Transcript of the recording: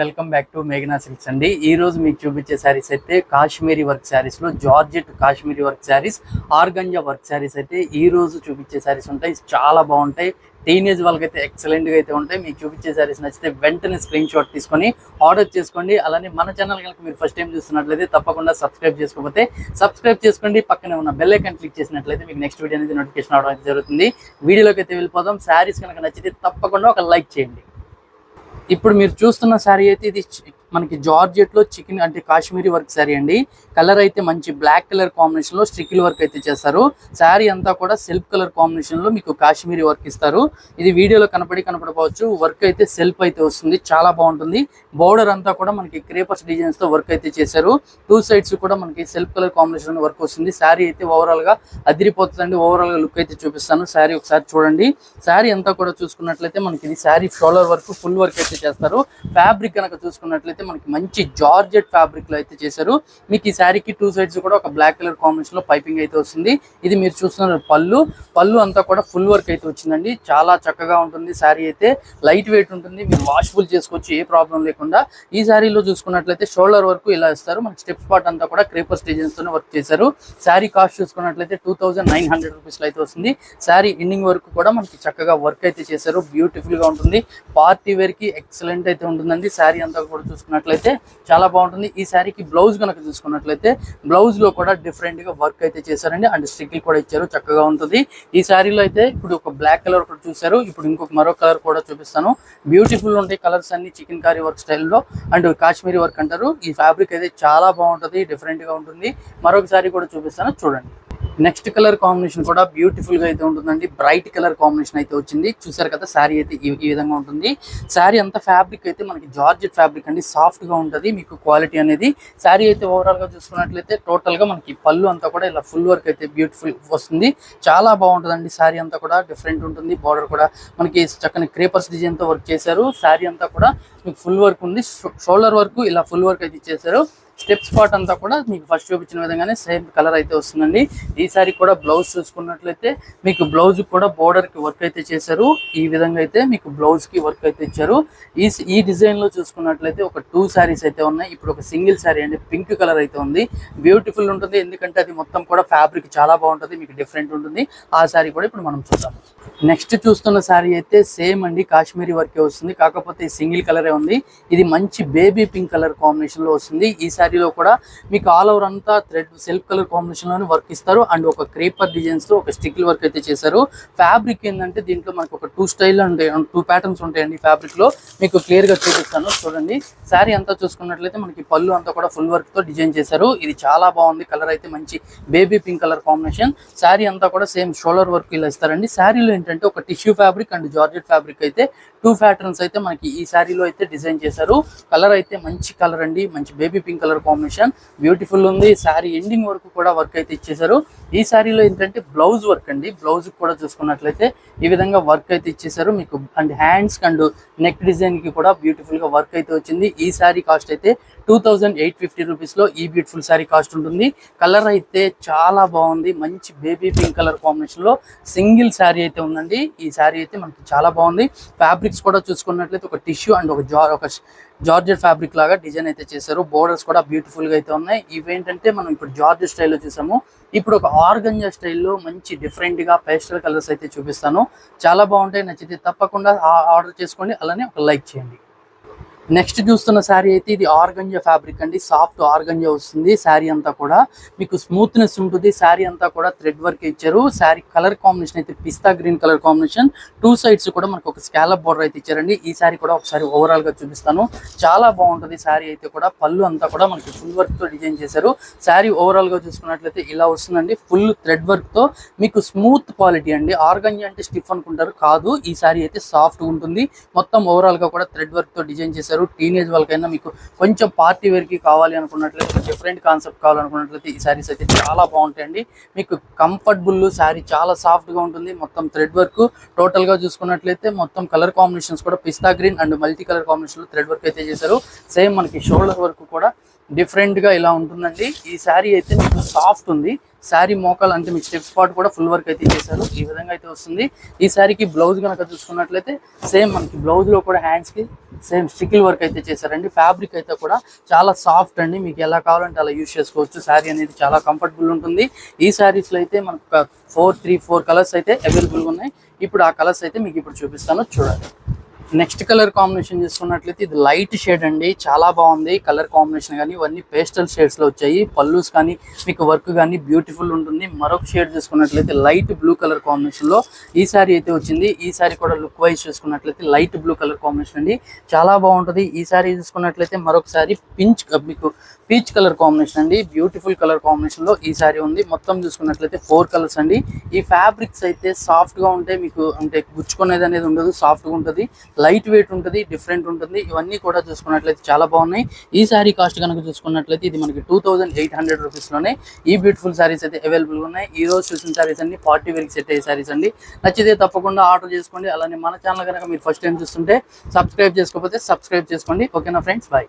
Welcome back to మేఘనా silks అండి. ఈ రోజు మీకు చూపించే శారీస్ అయితే కాశ్మీరీ వర్క్ శారీస్లో georgette Kashmiri work saris organza work saris అయితే ఈ రోజు చూపించే శారీస్ ఉంటాయి. చాలా బాగుంటాయి. టీనేజ్ వాళ్ళకైతే అయితే ఎక్సలెంట్గా అయితే ఉంటాయి. మీకు చూపించే శారీస్ నచ్చితే వెంటనే స్క్రీన్ షాట్ తీసుకొని ఆర్డర్ చేసుకోండి. అలానే మన ఛానల్ కనుక మీరు ఫస్ట్ టైం చూస్తున్నట్లయితే తప్పకుండా సబ్స్క్రైబ్ చేసుకోకపోతే సబ్స్క్రైబ్ చేసుకోండి. పక్కనే ఉన్న బెల్ ఐకన్ క్లిక్ చేసినట్లయితే మీకు నెక్స్ట్ వీడియో అనేది నోటిఫికేషన్ అవడం జరుగుతుంది. వీడియోలోకి అయితే వెళ్ళిపోదాం. శారీస్ కనుక నచ్చితే తప్పకుండా ఒక లైక్ చేయండి. ఇప్పుడు మీరు చూస్తున్న శారీ అయితే ఇది మనకి జార్జెట్లో చికెన్ అంటే కాశ్మీరీ వర్క్ శారీ అండి. కలర్ అయితే మంచి బ్లాక్ కలర్ కాంబినేషన్లో స్ట్రికిల్ వర్క్ అయితే చేస్తారు. శారీ అంతా కూడా సెల్ఫ్ కలర్ కాంబినేషన్లో మీకు కాశ్మీరీ వర్క్ ఇస్తారు. ఇది వీడియోలో కనపడి కనపడవచ్చు వర్క్ అయితే సెల్ఫ్ అయితే వస్తుంది. చాలా బాగుంటుంది. బోర్డర్ అంతా కూడా మనకి క్రేపర్స్ డిజైన్స్తో వర్క్ అయితే చేశారు. టూ సైడ్స్ కూడా మనకి సెల్ఫ్ కలర్ కాంబినేషన్ వర్క్ వస్తుంది. శారీ అయితే ఓవరాల్గా అదిరిపోతుందండి. ఓవరాల్గా లుక్ అయితే చూపిస్తాను. శారీ ఒకసారి చూడండి. శారీ అంతా కూడా చూసుకున్నట్లయితే మనకి ఇది sari shoulder work full work అయితే చేస్తారు. ఫ్యాబ్రిక్ కనుక చూసుకున్నట్లయితే మనకి మంచి జార్జెట్ ఫ్యాబ్రిక్లో అయితే చేశారు. మీకు ఈ శారీకి టూ సైడ్స్ కూడా ఒక బ్లాక్ కలర్ కాంబినేషన్లో పైపింగ్ అయితే వస్తుంది. ఇది మీరు చూస్తున్న పళ్ళు. పళ్ళు అంతా కూడా ఫుల్ వర్క్ అయితే వచ్చిందండి. చాలా చక్కగా ఉంటుంది శారీ అయితే. లైట్ వెయిట్ ఉంటుంది. మీరు వాష్ఫుల్ చేసుకోవచ్చు ఏ ప్రాబ్లం లేకుండా. ఈ శారీలో చూసుకున్నట్లయితే షోల్డర్ వరకు ఇలా ఇస్తారు. మనకి స్టెప్ పార్ట్ అంతా కూడా క్రేపర్ డిజైన్స్ తోనే వర్క్ చేశారు. శారీ కాస్ట్ చూసుకున్నట్లయితే two thousand nine hundred rupees అయితే వస్తుంది. శారీ ఎండింగ్ వరకు కూడా మనకి చక్కగా వర్క్ అయితే చేశారు. బ్యూటిఫుల్గా ఉంటుంది. పార్టీ వేర్కి ఎక్సలెంట్ అయితే ఉంటుందండి. శారీ అంతా కూడా చూసుకున్నట్లయితే చాలా బాగుంటుంది. ఈ శారీకి బ్లౌజ్ కనుక చూసుకున్నట్లయితే బ్లౌజ్లో కూడా డిఫరెంట్గా వర్క్ అయితే చేశారండి. అండ్ స్టిక్లు కూడా ఇచ్చారు. చక్కగా ఉంటుంది. ఈ శారీలో అయితే ఇప్పుడు ఒక బ్లాక్ కలర్ ఒకటి చూసారు ఇప్పుడు ఇంకొక మరో కలర్ కూడా చూపిస్తాను. బ్యూటిఫుల్ ఉంటాయి కలర్స్ అన్ని చికెన్ కారీ వర్క్ స్టైల్లో అండ్ కాశ్మీరీ వర్క్ అంటారు. ఈ ఫ్యాబ్రిక్ అయితే చాలా బాగుంటుంది. డిఫరెంట్గా ఉంటుంది. మరొక శారీ కూడా చూపిస్తాను. చూడండి. నెక్స్ట్ కలర్ కాంబినేషన్ కూడా బ్యూటిఫుల్గా అయితే ఉంటుందండి. బ్రైట్ కలర్ కాంబినేషన్ అయితే వచ్చింది. చూసారు కదా శారీ అయితే ఈ విధంగా ఉంటుంది. శారీ అంతా ఫ్యాబ్రిక్ అయితే మనకి జార్జెట్ ఫ్యాబ్రిక్ అండి. సాఫ్ట్గా ఉంటుంది మీకు క్వాలిటీ అనేది. శారీ అయితే ఓవరాల్గా చూసుకున్నట్లయితే టోటల్గా మనకి పళ్ళు అంతా కూడా ఇలా ఫుల్ వర్క్ అయితే బ్యూటిఫుల్ వస్తుంది. చాలా బాగుంటుందండి శారీ అంతా కూడా. డిఫరెంట్ ఉంటుంది. బార్డర్ కూడా మనకి చక్కని క్రేపర్స్ డిజైన్తో వర్క్ చేశారు. శారీ అంతా కూడా మీకు ఫుల్ వర్క్ ఉంది. షోల్డర్ వరకు ఇలా ఫుల్ వర్క్ అయితే ఇచ్చేసారు స్టెప్ స్పాట్ అంతా కూడా మీకు ఫస్ట్ చూపించిన విధంగానే సేమ్ కలర్ అయితే వస్తుందండి. ఈ సారీ కూడా బ్లౌజ్ చూసుకున్నట్లయితే మీకు బ్లౌజ్ కూడా బోర్డర్కి వర్క్ అయితే చేశారు. ఈ విధంగా అయితే మీకు బ్లౌజ్కి వర్క్ అయితే ఇచ్చారు. ఈ ఈ డిజైన్లో చూసుకున్నట్లయితే ఒక టూ శారీస్ అయితే ఉన్నాయి. ఇప్పుడు ఒక సింగిల్ శారీ అండి. పింక్ కలర్ అయితే ఉంది. బ్యూటిఫుల్ ఉంటుంది. ఎందుకంటే అది మొత్తం కూడా ఫ్యాబ్రిక్ చాలా బాగుంటుంది. మీకు డిఫరెంట్ ఉంటుంది. ఆ శారీ కూడా ఇప్పుడు మనం చూద్దాం. నెక్స్ట్ చూస్తున్న శారీ అయితే సేమ్ అండి. కాశ్మీరీ వర్కే వస్తుంది. కాకపోతే సింగిల్ కలరే ఉంది. ఇది మంచి బేబీ పింక్ కలర్ కాంబినేషన్లో వస్తుంది. ఈ శారీలో కూడా మీకు ఆల్ ఓవర్ అంతా thread self colour combination work ఇస్తారు. అండ్ ఒక క్రేపర్ డిజైన్స్లో ఒక స్టిక్ల వర్క్ అయితే చేశారు. ఫ్యాబ్రిక్ ఏంటంటే దీంట్లో మనకు ఒక టూ స్టైల్ ఉంటాయి. టూ ప్యాటర్న్స్ ఉంటాయండి ఫ్యాబ్రిక్లో. మీకు క్లియర్గా చూపిస్తాను. చూడండి. శారీ అంతా చూసుకున్నట్లయితే మనకి పళ్ళు అంతా కూడా ఫుల్ వర్క్తో డిజైన్ చేశారు. ఇది చాలా బాగుంది. కలర్ అయితే మంచి baby pink colour combination sari అంతా కూడా సేమ్ షోల్డర్ వర్క్ ఇలా ఇస్తారండి. శారీలో ఏంటంటే ఒక tissue fabric and georgette fabric అయితే టూ ప్యాటర్న్స్ అయితే మనకి ఈ శారీలో అయితే డిజైన్ చేశారు. కలర్ అయితే మంచి కలర్ అండి. మంచి baby pink colour combination. Beautiful ఉంది. శారీ ఎండింగ్ వరకు కూడా వర్క్ అయితే ఇచ్చేసారు ఈ శారీలో ఏంటంటే బ్లౌజ్ వర్క్ అండి. బ్లౌజ్ కూడా చూసుకున్నట్లయితే ఈ విధంగా వర్క్ అయితే ఇచ్చేసారు మీకు అండ్ హ్యాండ్స్ అండ్ నెక్ డిజైన్కి కూడా బ్యూటిఫుల్గా వర్క్ అయితే వచ్చింది. ఈ శారీ కాస్ట్ అయితే టూ థౌజండ్ ఎయిట్ ఫిఫ్టీ రూపీస్లో ఈ బ్యూటిఫుల్ శారీ కాస్ట్ ఉంటుంది. కలర్ అయితే చాలా బాగుంది. మంచి బేబీ పింక్ కలర్ కాంబినేషన్లో సింగిల్ శారీ అయితే ఉందండి. ఈ శారీ అయితే మనకి చాలా బాగుంది. ఫ్యాబ్రిక్స్ కూడా చూసుకున్నట్లయితే ఒక టిష్యూ అండ్ ఒక జార్ ఒక జార్జెట్ ఫ్యాబ్రిక్ లాగా డిజైన్ అయితే చేశారు. బోర్డర్స్ కూడా బ్యూటిఫుల్గా అయితే ఉన్నాయి. ఇవేంటంటే మనం ఇప్పుడు జార్జెట్ స్టైల్లో చూసాము. ఇప్పుడు ఒక ఆర్గంజా స్టైల్లో మంచి డిఫరెంట్గా పేస్టల్ కలర్స్ అయితే చూపిస్తాను. చాలా బాగుంటాయి. నచ్చితే తప్పకుండా ఆర్డర్ చేసుకోండి. అలానే ఒక లైక్ చేయండి. నెక్స్ట్ చూస్తున్న శారీ అయితే ఇది ఆర్గంజా ఫ్యాబ్రిక్ అండి. సాఫ్ట్ ఆర్గంజా వస్తుంది. శారీ అంతా కూడా మీకు స్మూత్నెస్ ఉంటుంది. శారీ అంతా కూడా థ్రెడ్ వర్క్ ఇచ్చారు. శారీ కలర్ కాంబినేషన్ అయితే pista green colour combination. Two sides కూడా మనకు ఒక స్కాలప్ బోర్డర్ అయితే ఇచ్చారండి. ఈ శారీ కూడా ఒకసారి ఓవరాల్గా చూపిస్తాను. చాలా బాగుంటుంది. శారీ అయితే కూడా పళ్ళు అంతా కూడా మనకి ఫుల్ వర్క్తో డిజైన్ చేశారు. శారీ ఓవరాల్గా చూసుకున్నట్లయితే ఇలా వస్తుందండి. ఫుల్ థ్రెడ్ వర్క్తో మీకు స్మూత్ క్వాలిటీ అండి. ఆర్గంజా అంటే స్టిఫ్ అనుకుంటారు. కాదు. ఈ శారీ అయితే సాఫ్ట్ ఉంటుంది. మొత్తం ఓవరాల్గా కూడా థ్రెడ్ వర్క్తో డిజైన్ చేశారు. టీనేజ్ వాళ్ళకైనా మీకు కొంచెం పార్టీ వేర్కి కావాలి అనుకున్నట్లయితే డిఫరెంట్ కాన్సెప్ట్ కావాలనుకున్నట్లయితే ఈ శారీస్ అయితే చాలా బాగుంటాయండి. మీకు కంఫర్టబుల్ శారీ చాలా సాఫ్ట్గా ఉంటుంది. మొత్తం థ్రెడ్ వర్క్ టోటల్గా చూసుకున్నట్లయితే మొత్తం కలర్ కాంబినేషన్స్ కూడా pista green and multi colour కాంబినేషన్లో థ్రెడ్ వర్క్ అయితే చేశారు. సేమ్ మనకి షోల్డర్ వర్క్ కూడా డిఫరెంట్గా ఇలా ఉంటుందండి. ఈ శారీ అయితే మీకు సాఫ్ట్ ఉంది. శారీ మోకాలు అంటే మీకు స్టెప్ స్పాట్ కూడా ఫుల్ వర్క్ అయితే చేశారు. ఈ విధంగా అయితే వస్తుంది. ఈ శారీకి బ్లౌజ్ కనుక చూసుకున్నట్లయితే సేమ్ మనకి బ్లౌజ్లో కూడా హ్యాండ్స్కి సేమ్ స్టికిల్ వర్క్ అయితే చేశారండి. ఫ్యాబ్రిక్ అయితే కూడా చాలా సాఫ్ట్ అండి. మీకు ఎలా కావాలంటే అలా యూజ్ చేసుకోవచ్చు. శారీ అనేది చాలా కంఫర్టబుల్ ఉంటుంది. ఈ శారీస్లో అయితే మనకు ఫోర్ త్రీ ఫోర్ కలర్స్ అయితే అవైలబుల్గా ఉన్నాయి. ఇప్పుడు ఆ కలర్స్ అయితే మీకు ఇప్పుడు చూపిస్తాను. చూడండి. నెక్స్ట్ కలర్ కాంబినేషన్ చూసుకున్నట్లయితే ఇది లైట్ షేడ్ అండి. చాలా బాగుంది. కలర్ కాంబినేషన్ కానీ ఇవన్నీ పేస్టల్ షేడ్స్లో వచ్చాయి. పల్లూస్ కానీ మీకు వర్క్ కానీ బ్యూటిఫుల్ ఉంటుంది. మరొక షేడ్ చూసుకున్నట్లయితే లైట్ బ్లూ కలర్ కాంబినేషన్లో ఈ సారీ అయితే వచ్చింది. ఈ సారీ కూడా లుక్ వైజ్ చూసుకున్నట్లయితే లైట్ బ్లూ కలర్ కాంబినేషన్ అండి. చాలా బాగుంటుంది. ఈ సారీ చూసుకున్నట్లయితే మరొకసారి పించ్ మీకు పీచ్ కలర్ కాంబినేషన్ అండి. బ్యూటిఫుల్ కలర్ కాంబినేషన్లో ఈ సారీ ఉంది. మొత్తం చూసుకున్నట్లయితే ఫోర్ కలర్స్ అండి. ఈ ఫ్యాబ్రిక్స్ అయితే సాఫ్ట్ ఉంటే ఉంటాయి మీకు అంటే గుచ్చుకునేది అనేది ఉండదు. సాఫ్ట్గా ఉంటుంది. లైట్ వెయిట్ ఉంటుంది డిఫరెంట్ ఉంటుంది. ఇవన్నీ కూడా చూసుకున్నట్లయితే చాలా బాగున్నాయి. ఈ శారీ కాస్ట్ కనుక చూసుకున్నట్లయితే ఇది మనకి టూ థౌసండ్ ఎయిట్ హండ్రెడ్ రూపీస్లోనే ఈ బ్యూటిఫుల్ శారీస్ అయితే అవైలబుల్ ఉన్నాయి. ఈ రోజు చూసిన శారీస్ అన్ని పార్టీ వేర్కి సెట్ అయ్యే శారీస్ అండి. నచ్చితే తప్పకుండా ఆర్డర్ చేసుకోండి. అలానే మన ఛానల్ కనుక మీరు ఫస్ట్ టైం చూస్తుంటే సబ్స్క్రైబ్ చేసుకోకపోతే సబ్స్క్రైబ్ చేసుకోండి. ఓకేనా ఫ్రెండ్స్ బాయ్